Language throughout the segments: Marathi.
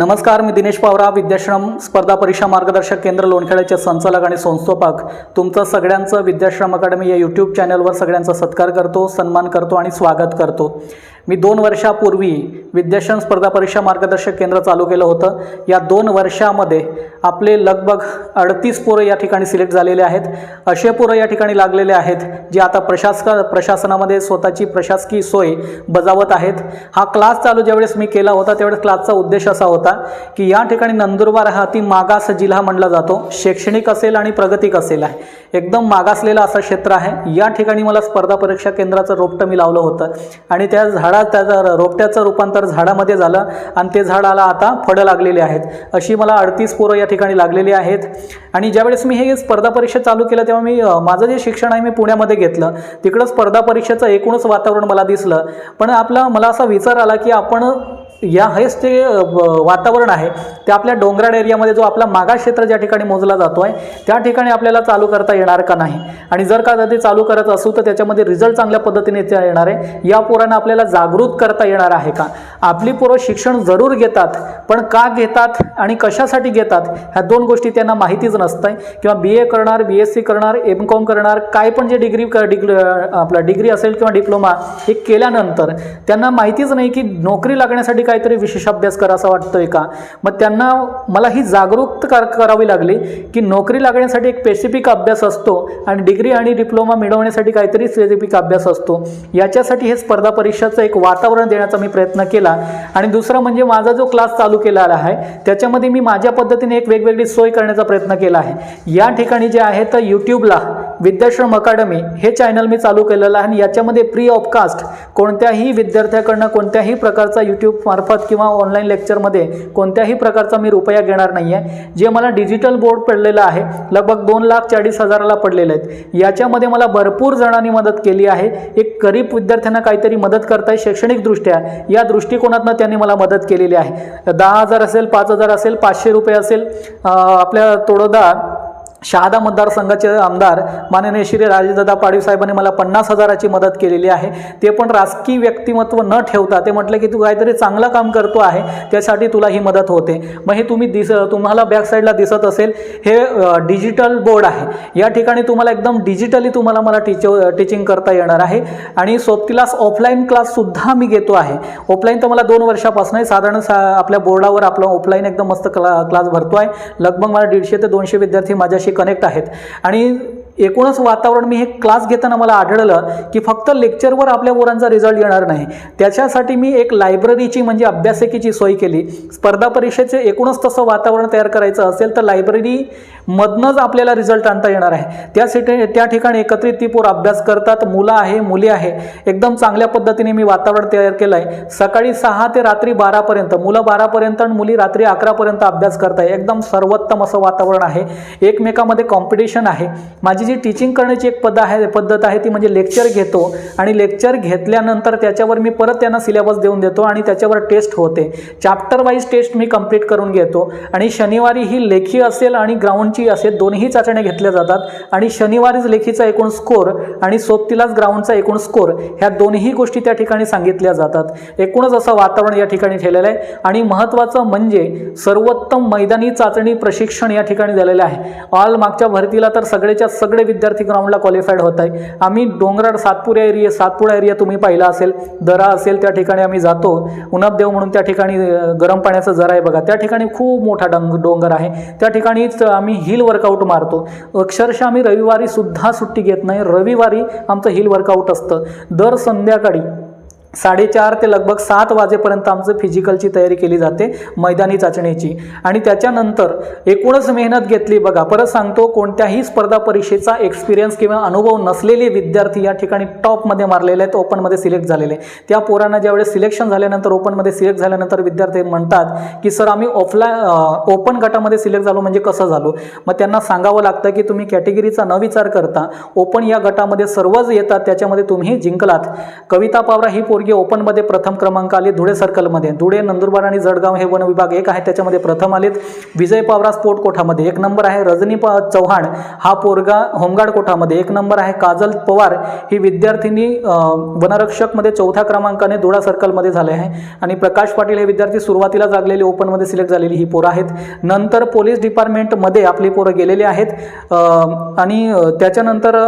नमस्कार मी दिनेश पावरा विद्याश्रम स्पर्धा परीक्षा मार्गदर्शक केंद्र लोणखेड्याचे संचालक आणि संस्थापक. तुमचं सगळ्यांचं विद्याश्रम अकादमी या यूट्यूब चॅनलवर सगळ्यांचा सत्कार करतो सन्मान करतो आणि स्वागत करतो. मी दोन वर्षापूर्वी विद्याशन स्पर्धा परीक्षा मार्गदर्शक केंद्र चालू केलं होतं. या दोन वर्षामध्ये आपले लगभग अडतीस पोरं या ठिकाणी सिलेक्ट झालेले आहेत. असे पोरं या ठिकाणी लागलेले आहेत जे आता प्रशासका प्रशासनामध्ये स्वतःची प्रशासकीय सोय बजावत आहेत. हा क्लास चालू ज्यावेळेस मी केला होता त्यावेळेस क्लासचा उद्देश असा होता की या ठिकाणी नंदुरबार हा अति मागास जिल्हा म्हणला जातो. शैक्षणिक असेल आणि प्रगतिक असेल आहे. एकदम मागासलेलं असं क्षेत्र आहे. या ठिकाणी मला स्पर्धा परीक्षा केंद्राचं रोपटं मी लावलं होतं. आणि त्या झाडा त्याचं रोपट्याचं रूपांतर झाडामध्ये झालं आणि ते झाडाला आता फळं लागलेली आहेत. अशी मला अडतीस पोरं या ठिकाणी लागलेली आहेत. आणि ज्यावेळेस मी हे स्पर्धा परीक्षा चालू केलं तेव्हा मी माझं जे शिक्षण आहे मी पुण्यामध्ये घेतलं. तिकडं स्पर्धा परीक्षेचं एकूणच वातावरण मला दिसलं. पण आपला मला असा विचार आला की आपण या हेच ते वातावरण आहे ते आपल्या डोंगराळ एरियामध्ये जो आपला मागा क्षेत्र ज्या ठिकाणी मोजला जातो आहे त्या ठिकाणी आपल्याला चालू करता येणार का नाही? आणि जर का ते चालू करत असू तर त्याच्यामध्ये रिझल्ट चांगल्या पद्धतीने त्या येणार आहे. या पोरांना आपल्याला जागृत करता येणार आहे का? आपली पोरं शिक्षण जरूर घेतात पण का घेतात आणि कशासाठी घेतात ह्या दोन गोष्टी त्यांना माहितीच नसतं किंवा बी ए करणार बी एस सी करणार एम कॉम करणार काय पण जे डिग्री डिग्री आपला डिग्री असेल किंवा डिप्लोमा हे केल्यानंतर त्यांना माहितीच नाही की नोकरी लागण्यासाठी काहीतरी विशेष अभ्यास करावा वाटतोय का? मग त्यांना मला ही जागरूक कर करावी लागली की नोकरी लागण्यासाठी एक स्पेसिफिक अभ्यास असतो आणि डिग्री आणि डिप्लोमा मिळवण्यासाठी काहीतरी स्पेसिफिक अभ्यास असतो. याच्यासाठी हे स्पर्धा परीक्षाचं एक वातावरण देण्याचा मी प्रयत्न केला. आणि दुसरं म्हणजे माझा जो क्लास चालू केलेला आहे त्याच्यामध्ये मी माझ्या पद्धतीने एक वेगवेगळी सोय करण्याचा प्रयत्न केला आहे. या ठिकाणी जे आहे तर यूट्यूबला विद्याश्रम अकादमी हे चॅनल मी चालू केलेलं आहे आणि याच्यामध्ये प्री ऑफकास्ट कोणत्याही विद्यार्थ्याकडनं कोणत्याही प्रकारचा यूट्यूब मार्फत किंवा ऑनलाईन लेक्चरमध्ये कोणत्याही प्रकारचा मी रुपया घेणार नाही आहे जे मला डिजिटल बोर्ड पडलेलं आहे लगभग दोन लाख चाळीस हजाराला पडलेले आहेत. याच्यामध्ये मला भरपूर जणांनी मदत केली आहे. एक गरीब विद्यार्थ्यांना काहीतरी मदत करताय शैक्षणिकदृष्ट्या या दृष्टिकोनातनं त्यांनी मला मदत केलेली आहे. दहा हजार असेल पाच हजार असेल पाचशे रुपये असेल आपल्या तोडोदा शहादा मतदारसंघाचे आमदार माननीय श्री राजेदादा पाडवी साहेबांनी मला पन्नास हजाराची मदत केलेली आहे. ते पण राजकीय व्यक्तिमत्व न ठेवता ते म्हटलं की तू काहीतरी चांगलं काम करतो आहे त्यासाठी तुला ही मदत होते. मग हे तुम्ही दिस तुम्हाला बॅक साईडला दिसत असेल हे डिजिटल बोर्ड आहे. या ठिकाणी तुम्हाला एकदम डिजिटली तुम्हाला मला टीच टीचिंग करता येणार आहे. आणि सोबतीलाच ऑफलाईन क्लाससुद्धा मी घेतो आहे. ऑफलाईन तर मला दोन वर्षापासून आहे साधारण सा आपल्या बोर्डावर आपला ऑफलाईन एकदम मस्त क्ला क्लास भरतो आहे. लगभग मला दीडशे ते दोनशे विद्यार्थी माझ्याशी कनेक्ट आहेत. आणि एकूणच वातावरण मी हे क्लास घेताना मला आढळलं की फक्त लेक्चरवर आपल्या पोरांचा रिझल्ट येणार नाही. त्याच्यासाठी मी एक लायब्ररीची म्हणजे अभ्यासिकेची सोय केली. स्पर्धा परीक्षेचे एकूणच तसं वातावरण तयार करायचं असेल तर लायब्ररी मधनंच आपल्याला रिझल्ट आणता येणार आहे. त्यासाठी त्या ठिकाणी एकत्रित ती पोर अभ्यास करतात. मुलं आहे मुली आहे. एकदम चांगल्या पद्धतीने मी वातावरण तयार केलं आहे सकाळी सहा ते रात्री बारापर्यंत मुलं बारापर्यंत आणि मुली रात्री अकरापर्यंत अभ्यास करताय. एकदम सर्वोत्तम असं वातावरण आहे. एकमेकामध्ये कॉम्पिटिशन आहे. माझी जी टीचिंग करण्याची एक पद्धत आहे पद्धत आहे ती म्हणजे लेक्चर घेतो. आणि लेक्चर घेतल्यानंतर त्याच्यावर मी परत त्यांना सिलेबस देऊन देतो आणि त्याच्यावर टेस्ट होते. चॅप्टर वाईज टेस्ट मी कंप्लीट करून घेतो. आणि शनिवारी ही लेखी असेल आणि ग्राउंडची असे दोन्ही चाचण्या घेतल्या जातात आणि शनिवारीच लेखीचा एकूण स्कोर आणि सोबतीलाच ग्राउंडचा एकूण स्कोर ह्या दोन्ही गोष्टी त्या ठिकाणी सांगितल्या जातात. एकूणच असं वातावरण या ठिकाणी ठेवलेलं आहे आणि महत्त्वाचं म्हणजे सर्वोत्तम मैदानी चाचणी प्रशिक्षण या ठिकाणी झालेलं आहे. ऑल मागच्या भरतीला तर सगळेच्या सगळे विद्यार्थी ग्राउंडला क्वालिफाईड होत आहे. आम्ही डोंगराळ सातपुरा एरिया सातपुडा एरिया तुम्ही पाहिला असेल दरा असेल त्या ठिकाणी आम्ही जातो. उनपदेव म्हणून त्या ठिकाणी गरम पाण्याचा जरा आहे बघा. त्या ठिकाणी खूप मोठा डंग डोंगर आहे. त्या ठिकाणीच आम्ही हिल वर्कआउट मारतो. अक्षरशः आम्ही रविवारी सुद्धा सुट्टी घेत नाही. रविवारी आमचं हिल वर्कआउट असतं. दर संध्याकाळी साडेचार ते लगभग सात वाजेपर्यंत आमचं फिजिकलची तयारी केली जाते मैदानी चाचणीची. आणि त्याच्यानंतर एकूणच मेहनत घेतली बघा. परत सांगतो कोणत्याही स्पर्धा परीक्षेचा एक्सपिरियन्स किंवा अनुभव नसलेले विद्यार्थी या ठिकाणी टॉपमध्ये मारलेले आहेत ओपनमध्ये सिलेक्ट झालेले. त्या पोरांना ज्यावेळेस सिलेक्शन झाल्यानंतर ओपनमध्ये सिलेक्ट झाल्यानंतर विद्यार्थी म्हणतात की सर आम्ही ऑफलाईन ओपन गटामध्ये सिलेक्ट झालो म्हणजे कसं झालो? मग त्यांना सांगावं लागतं की तुम्ही कॅटेगरीचा न विचार करता ओपन या गटामध्ये सर्वच येतात त्याच्यामध्ये तुम्ही जिंकलात. कविता पावरा ही पोर पोरगी ओपनमध्ये प्रथम क्रमांक आले धुळे सर्कलमध्ये धुळे नंदुरबार आणि जळगाव हे वन विभाग एक आहे त्याच्यामध्ये प्रथम आलेत विजय पावरा स्पोर्ट कोठामध्ये. एक नंबर आहे रजनी प चव्हाण. हा पोरगा होमगार्ड कोठामध्ये. एक नंबर आहे काजल पवार. ही विद्यार्थिनी वनरक्षकमध्ये चौथ्या क्रमांकाने धुळा सर्कलमध्ये झाले आहे. आणि प्रकाश पाटील हे विद्यार्थी सुरुवातीला जागलेले ओपनमध्ये सिलेक्ट झालेली ही पोरं आहेत. नंतर पोलीस डिपार्टमेंटमध्ये आपली पोरं गेलेली आहेत. आणि त्याच्यानंतर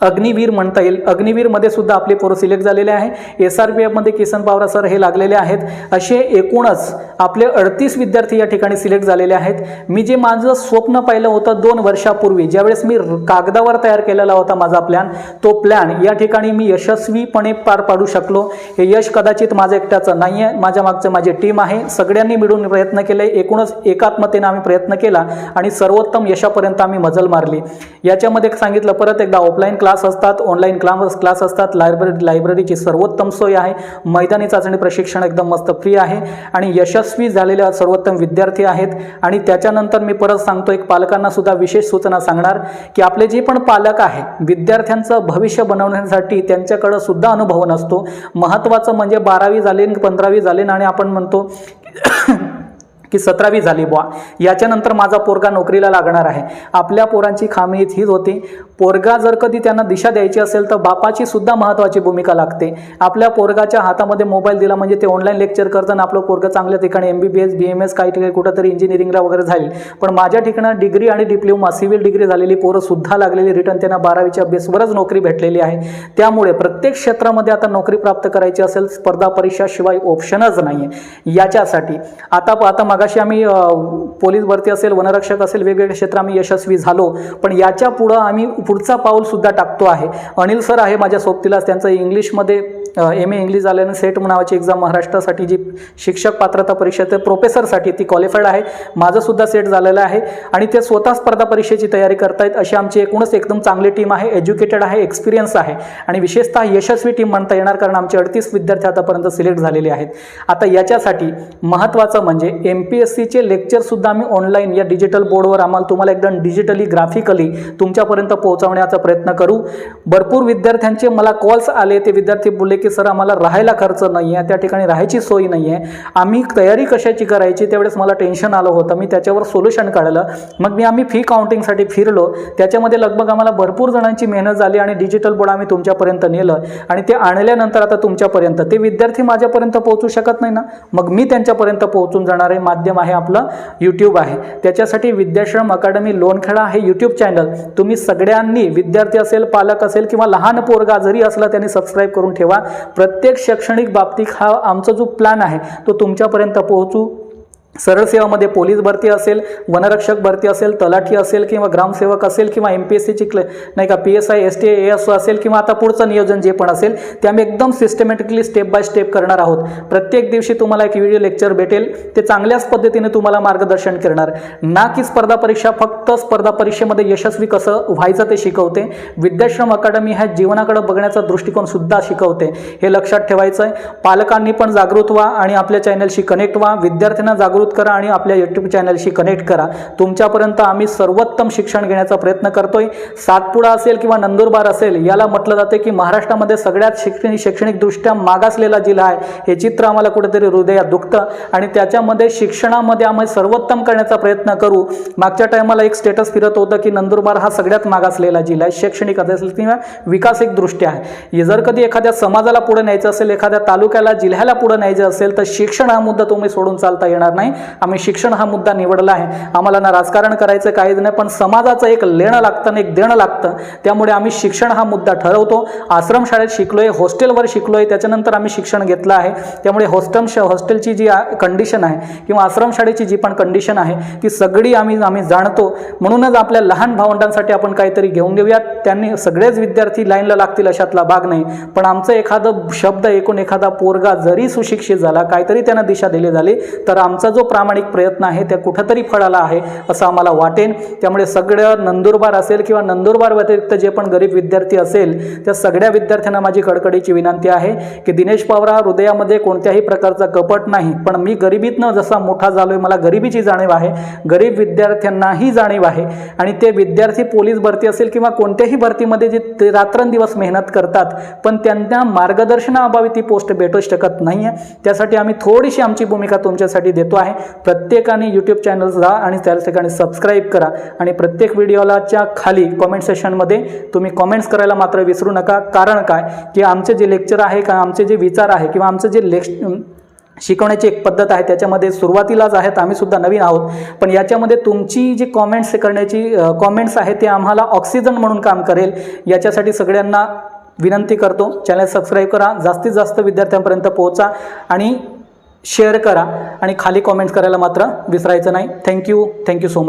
अग्निवीर म्हणता येईल. अग्निवीरमध्ये सुद्धा आपले पोरं सिलेक्ट झालेले आहे. एस आर पी एफमध्ये किसन पावरा सर हे लागलेले आहेत. असे एकूणच आपले अडतीस विद्यार्थी या ठिकाणी सिलेक्ट झालेले आहेत. मी जे माझं स्वप्न पाहिलं होतं दोन वर्षापूर्वी ज्यावेळेस मी कागदावर तयार केलेला होता माझा प्लॅन तो प्लॅन या ठिकाणी मी यशस्वीपणे पार पाडू शकलो. हे यश कदाचित माझं एकट्याचं नाही आहे माझ्या मागचं माझी टीम आहे. सगळ्यांनी मिळून प्रयत्न केले. एकूणच एकात्मतेने आम्ही प्रयत्न केला आणि सर्वोत्तम यशापर्यंत आम्ही मजल मारली. याच्यामध्ये सांगितलं परत एकदा ऑफलाईन क्लास क्लास असतात ऑनलाईन क्लास क्लास असतात लायब्ररी लायब्ररीची सर्वोत्तम सोय आहे. मैदानी चाचणी प्रशिक्षण एकदम मस्त फ्री आहे. आणि यशस्वी झालेल्या सर्वोत्तम विद्यार्थी आहेत. आणि त्याच्यानंतर मी परत सांगतो एक पालकांना सुद्धा विशेष सूचना सांगणार की आपले जे पण पालक आहे विद्यार्थ्यांचं भविष्य बनवण्यासाठी त्यांच्याकडं सुद्धा अनुभव नसतो. महत्त्वाचं म्हणजे बारावी झाले पंधरावी झाले आणि आपण म्हणतो की सतरावी झाली बुवा. याच्यानंतर माझा पोरगा नोकरीला लागणार आहे. आपल्या पोरांची खामी हीच होती. पोरगा जर कधी त्यांना दिशा द्यायची असेल तर बापाची सुद्धा महत्त्वाची भूमिका लागते. आपल्या पोरगाच्या हातामध्ये मोबाईल दिला म्हणजे ते ऑनलाईन लेक्चर करताना आपलं पोरग चांगल्या ठिकाणी M B B S B M S काही ठिकाणी कुठंतरी इंजिनिअरिंगला वगैरे झाली पण माझ्या ठिकाणी डिग्री आणि डिप्लोमा सिव्हिल डिग्री झालेली पोरं सुद्धा लागलेली रिटर्न त्यांना बारावीच्या बेसवरच नोकरी भेटलेली आहे. त्यामुळे प्रत्येक क्षेत्रामध्ये आता नोकरी प्राप्त करायची असेल स्पर्धा परीक्षा शिवाय ऑप्शनच नाही आहे याच्यासाठी आता आता मागाशी आम्ही पोलीस भरती असेल वनरक्षक असेल वेगवेगळ्या क्षेत्र आम्ही यशस्वी झालो. पण याच्या पुढं आम्ही पुढचा पाऊल सुद्धा टाकतो आहे. अनिल सर आहे माझ्या सोबतीलाच त्यांचं इंग्लिशमध्ये एम ए इंग्लिश झाल्यानं सेट नावाची एक्झाम महाराष्ट्रासाठी जी शिक्षक पात्रता परीक्षा ते प्रोफेसरसाठी ती क्वालिफाईड आहे. माझंसुद्धा सेट झालेलं आहे आणि ते स्वतः स्पर्धा परीक्षेची तयारी करतायत अशी आमची एकूणच एकदम चांगली टीम आहे एज्युकेटेड आहे एक्सपिरियन्स आहे आणि विशेषतः यशस्वी टीम म्हणता येणार कारण आमचे अडतीस विद्यार्थी आतापर्यंत सिलेक्ट झालेले आहेत. आता याच्यासाठी महत्त्वाचं म्हणजे एम पी एस सीचे लेक्चरसुद्धा आम्ही ऑनलाईन या डिजिटल बोर्डवर आम्हाला तुम्हाला एकदम डिजिटली ग्राफिकली तुमच्यापर्यंत पोहोचवण्याचा प्रयत्न करू. भरपूर विद्यार्थ्यांचे मला कॉल्स आले ते विद्यार्थी बोलले की सर आम्हाला राहायला खर्च नाही आहे त्या ठिकाणी राहायची सोय नाही आहे आम्ही तयारी कशाची करायची? त्यावेळेस मला टेन्शन आलं होतं. मी त्याच्यावर सोल्युशन काढलं. मग मी आम्ही फी काउंटिंगसाठी फिरलो. त्याच्यामध्ये लगभग आम्हाला भरपूर जणांची मेहनत झाली आणि डिजिटल बोर्ड आम्ही तुमच्यापर्यंत नेलं. आणि ते आणल्यानंतर आता तुमच्यापर्यंत. ते विद्यार्थी माझ्यापर्यंत पोहोचू शकत नाही ना? मग मी त्यांच्यापर्यंत पोहोचून जाणारे माध्यम आहे आपलं यूट्यूब आहे. त्याच्यासाठी विद्याश्रम अकादमी लोणखेडा हे यूट्यूब चॅनल तुम्ही सगळ्यांनी विद्यार्थी असेल पालक असेल किंवा लहान पोरगा जरी असला त्यांनी सबस्क्राईब करून ठेवा. प्रत्येक शैक्षणिक बाबतीत हा आमचा जो प्लॅन आहे तो तुमच्यापर्यंत पोहोचू. सरळ सेवामध्ये पोलीस भरती असेल वनरक्षक भरती असेल तलाठी असेल किंवा ग्रामसेवक असेल किंवा एम पी एस सीची क्ल नाही का P S I S T A S असेल किंवा आता पुढचं नियोजन जे पण असेल ते आम्ही एकदम सिस्टमॅटिकली स्टेप बाय स्टेप करणार आहोत. प्रत्येक दिवशी तुम्हाला एक व्हिडिओ लेक्चर भेटेल. ते चांगल्याच पद्धतीने तुम्हाला मार्गदर्शन करणार. ना की स्पर्धा परीक्षा फक्त स्पर्धा परीक्षेमध्ये यशस्वी कसं व्हायचं ते शिकवते. विद्याश्रम अकादमी ह्या जीवनाकडे बघण्याचा दृष्टिकोन सुद्धा शिकवते. हे लक्षात ठेवायचं आहे पालकांनी पण जागृत व्हा आणि आपल्या चॅनलशी कनेक्ट व्हा. विद्यार्थ्यांना जागृत करा आणि आपल्या यूट्यूब चॅनलशी कनेक्ट करा. तुमच्यापर्यंत आम्ही सर्वोत्तम शिक्षण घेण्याचा प्रयत्न करतोय. सातपुडा असेल किंवा नंदुरबार असेल याला म्हटलं जातं की महाराष्ट्रामध्ये सगळ्यात शैक्षणिक शैक्षणिकदृष्ट्या मागासलेला जिल्हा आहे. हे चित्र आम्हाला कुठेतरी हृदयात दुखतं आणि त्याच्यामध्ये शिक्षणामध्ये आम्ही सर्वोत्तम करण्याचा प्रयत्न करू. मागच्या टायमाला एक स्टेटस फिरत होतं की नंदुरबार हा सगळ्यात मागासलेला जिल्हा आहे. शैक्षणिक असेल किंवा विकासिक दृष्ट्या आहे. जर कधी एखाद्या समाजाला पुढे न्यायचं असेल एखाद्या तालुक्याला जिल्ह्याला पुढे न्यायचं असेल तर शिक्षण हा मुद्दा तुम्ही सोडून चालता येणार नाही. आम्ही शिक्षण हा मुद्दा निवडला आहे. आम्हाला ना राजकारण करायचं काहीच नाही पण समाजाचं एक लेणं लागतं आणि एक देणं लागतं. त्यामुळे आम्ही शिक्षण हा मुद्दा ठरवतो. आश्रमशाळेत शिकलोय हॉस्टेलवर शिकलोय त्याच्यानंतर आम्ही शिक्षण घेतलं आहे. त्यामुळे हॉस्टेल हॉस्टेलची जी कंडिशन आहे किंवा आश्रमशाळेची जी पण कंडिशन आहे ती सगळी आम्ही आम्ही जाणतो. म्हणूनच आपल्या लहान भावंडांसाठी आपण काहीतरी घेऊन देऊयात त्यांनी सगळेच विद्यार्थी लाईनला लागतील अशातला भाग नाही. पण आमचं एखादं शब्द ऐकून एखादा पोरगा जरी सुशिक्षित झाला काहीतरी त्यांना दिशा दिली झाली तर आमचा जो जो प्रामाणिक प्रयत्न आहे त्या कुठंतरी फळाला आहे असं आम्हाला वाटेन त्यामुळे सगळं नंदुरबार असेल किंवा नंदुरबार व्यतिरिक्त जे पण गरीब विद्यार्थी असेल त्या सगळ्या विद्यार्थ्यांना माझी कडकडीची विनंती आहे की दिनेश पवार हृदयामध्ये कोणत्याही प्रकारचा कपट नाही पण मी गरिबीतनं जसा मोठा झालो आहे मला गरिबीची जाणीव आहे गरीब विद्यार्थ्यांनाही जाणीव आहे आणि ते विद्यार्थी पोलीस भरती असेल किंवा कोणत्याही भरतीमध्ये जे ते रात्रंदिवस मेहनत करतात पण त्यांना मार्गदर्शनाअभावी ती पोस्ट भेटू शकत नाही आहे त्यासाठी आम्ही थोडीशी आमची भूमिका तुमच्यासाठी देतो आहे. प्रत्येकाने यूट्यूब चॅनल जा आणि त्या ठिकाणी सबस्क्राईब करा. आणि प्रत्येक व्हिडिओलाच्या खाली कॉमेंट सेशनमध्ये तुम्ही कॉमेंट्स करायला मात्र विसरू नका. कारण काय? की आमचे जे लेक्चर आहे का आमचे जे विचार आहे किंवा आमचं जे लेक्श शिकवण्याची एक पद्धत आहे त्याच्यामध्ये सुरुवातीलाच आहेत. आम्ही सुद्धा नवीन आहोत. पण याच्यामध्ये तुमची जी कॉमेंट्स करण्याची कॉमेंट्स आहेत ते आम्हाला ऑक्सिजन म्हणून काम करेल. याच्यासाठी सगळ्यांना विनंती करतो. चॅनल सबस्क्राईब करा. जास्तीत जास्त विद्यार्थ्यांपर्यंत पोहोचा. आणि शेअर करा आणि खाली कॉमेंट्स करायला मात्र विसरायचं नाही. Thank you thank you so much